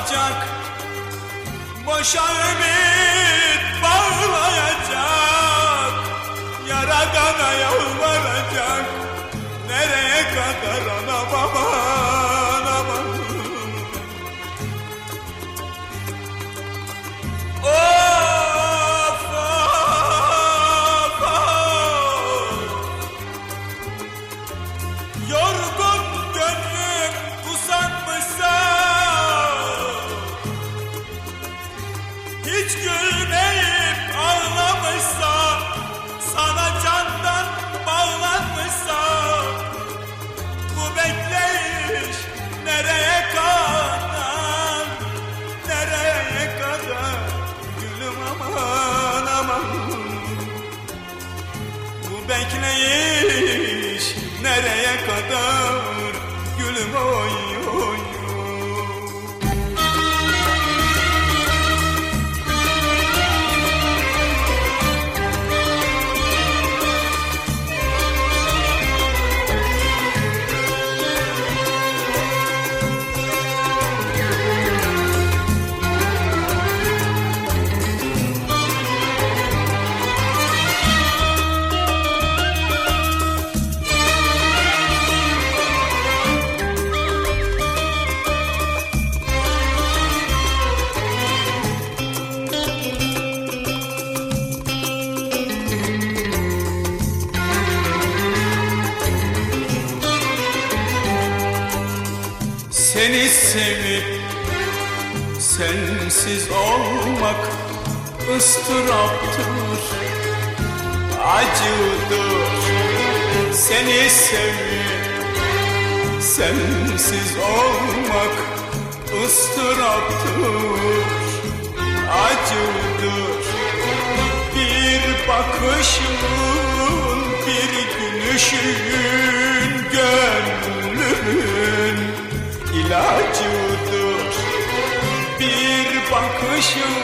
bağlayacak Boşa ümit bağlayacak Yaradana yalvaracak. Nereye kadar sevip sensiz olmak ıstıraptır, acıdır. Seni sevip sensiz olmak ıstıraptır, acıdır. Bir bakışın, bir gülüşün ilacıdır. Bir bakışın,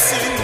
neresindeyim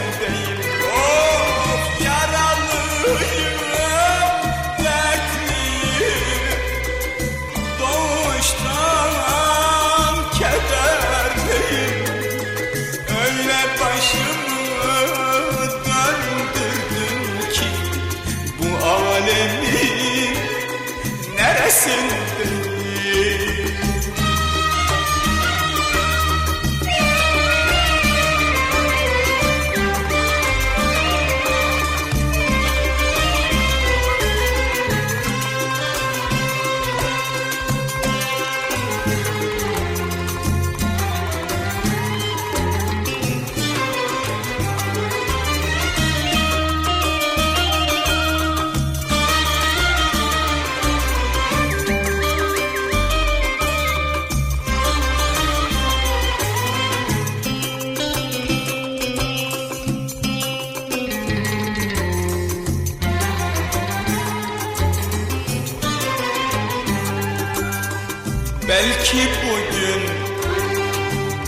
Belki bugün,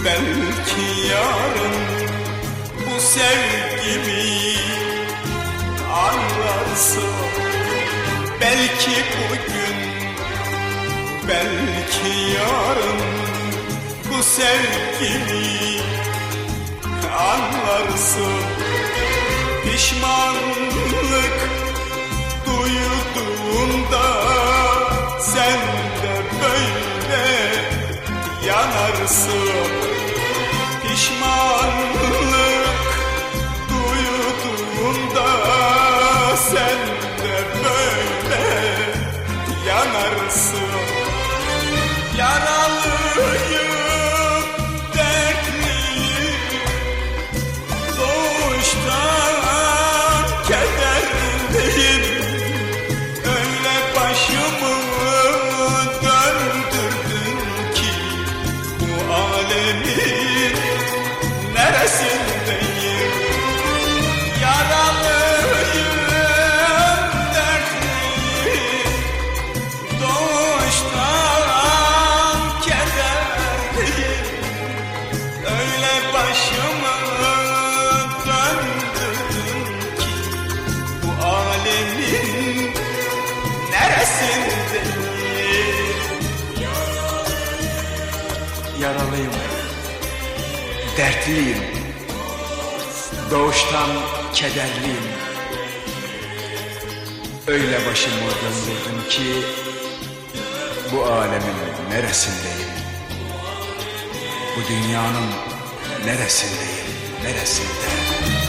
belki yarın Bu sevgimi anlarsın. Belki bugün, belki yarın Bu sevgimi anlarsın. Pişmanlık duyduğunda sen de böyle yanarsın. Pişmanlık dertliyim, doğuştan kederliyim. Öyle başımı döndürdüm ki bu alemin neresindeyim? Bu dünyanın neresindeyim, neresinde?